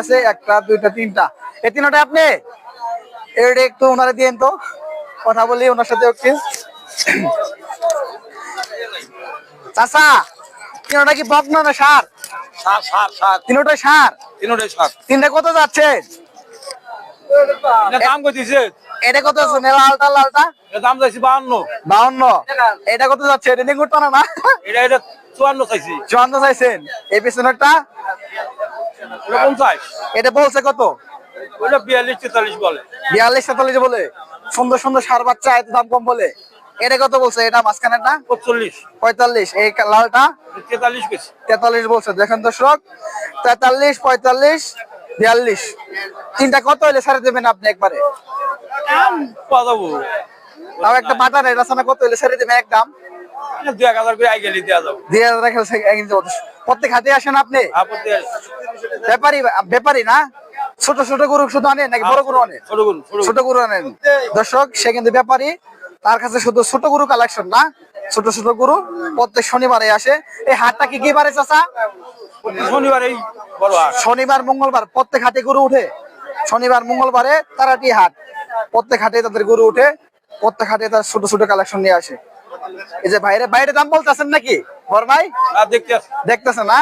আছে একটা দুইটা তিনটা। এই তিনটা আপনি? এটা একটু ওনারে দিয়েন তো। কথা বলি ওনার সাথে একটু। চাচা তিনটা কি বকনা না সার? সাত সাত সাত তিনটাই সার? তিনটাই সাত তিনটা কত যাচ্ছে? এটা দাম কত দিছে এটা কত আছে? লালটা লালটা এটা দাম চাইছি বাহান্ন। বাউন্ন এটা কত যাচ্ছে? এটা নিয়ে না না? এটা এটা চুয়ান্ন চাইছি। চুয়ান্ন চাইছেন। এই পিছনেরটা? এটা বলছে কত? বিয়াল্লিশ তেতাল্লিশ বলে। বিয়াল্লিশ সাতাল্লিশ বলে। সুন্দর সুন্দর সার বাচ্চা এত দাম কম বলে। এটা কত বলছে? এটা পঁচল্লিশ পঁয়তাল্লিশ। এই লালটা? তেতাল্লিশ তেতাল্লিশ বলছে। দেখেন দর্শক তেতাল্লিশ পঁয়তাল্লিশ বিয়াল্লিশ। তিনটা কত হইলে সারে দেবেন আপনি একবারে? তাও একটা বাটার এটা সামনে কত হইলে সারে দেবেন? একদম এটা দু এক হাজার করে আই দেওয়া যাব। দুই হাজার টাকা সে- এক ইঞ্চি মতো। প্রত্যেক হাতে আসেন আপনি? ব্যাপারী ব্যাপারী না? ছোট ছোট গরু শুধু আনেন নাকি বড় গরু আনেন? ছোট গুণ ছোট ছোট গরু আনেন। দর্শক সে কিন্তু ব্যাপারী। তার কাছে শুধু ছোট গরু কালেকশন না ছোট ছোট গরু প্রত্যেক শনিবারে আসে। এই হাটটা কি কি বারে চাচা? প্রতি শনিবার শনিবার মঙ্গলবার প্রত্যেক হাটে গরু উঠে। শনিবার মঙ্গলবারে তারাটি হাট। প্রত্যেক হাটে তাদের গরু উঠে প্রত্যেক হাটে তার ছোট ছোট কালেকশন নিয়ে আসে। এই যে বাইরে বাইরে দাম বলতেছেন নাকি? বর ভাই? আর দেখতে আসি দেখতেছেন না?